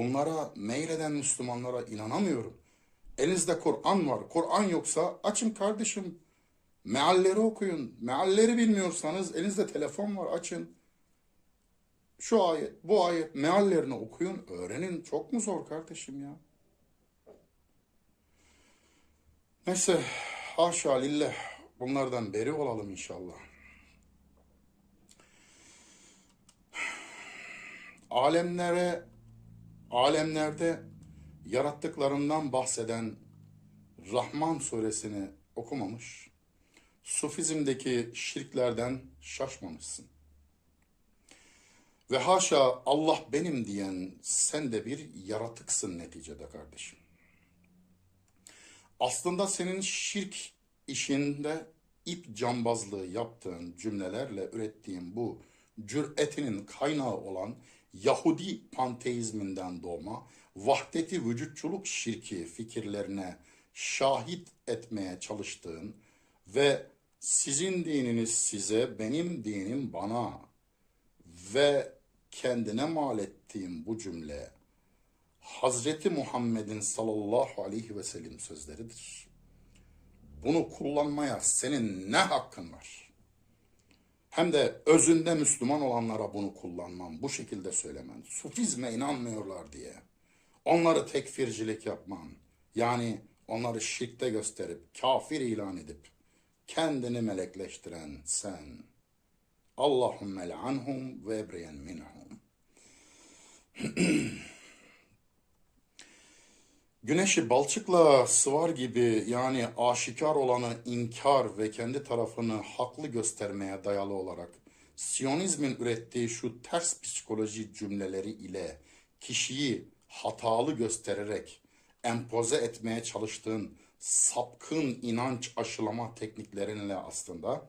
bunlara meyleden Müslümanlara inanamıyorum. Elinizde Kur'an var. Kur'an yoksa açın kardeşim. Mealleri okuyun. Mealleri bilmiyorsanız elinizde telefon var açın. Şu ayet, bu ayet meallerini okuyun, öğrenin. Çok mu zor kardeşim ya? Neyse, haşa lillah. Bunlardan beri olalım inşallah. Alemlere, alemlerde yarattıklarından bahseden Rahman suresini okumamış, Sufizmdeki şirklerden şaşmamışsın. Ve haşa Allah benim diyen sen de bir yaratıksın neticede kardeşim. Aslında senin şirk işinde ip cambazlığı yaptığın cümlelerle ürettiğin bu cüretinin kaynağı olan Yahudi panteizminden doğma vahdeti vücutçuluk şirki fikirlerine şahit etmeye çalıştığın ve sizin dininiz size, benim dinim bana ve kendine mal ettiğim bu cümle Hazreti Muhammed'in sallallahu aleyhi ve sellem sözleridir. Bunu kullanmaya senin ne hakkın var? Hem de özünde Müslüman olanlara bunu kullanmam, bu şekilde söylemem. Sufizme inanmıyorlar diye. Onları tekfircilik yapman. Yani onları şirkte gösterip, kafir ilan edip, kendini melekleştiren sen. Allahümme le'anhum ve ebreyen minhum. Güneşi balçıkla sıvar gibi yani aşikar olanı inkar ve kendi tarafını haklı göstermeye dayalı olarak Siyonizmin ürettiği şu ters psikoloji cümleleri ile kişiyi hatalı göstererek empoze etmeye çalıştığın sapkın inanç aşılama tekniklerinle aslında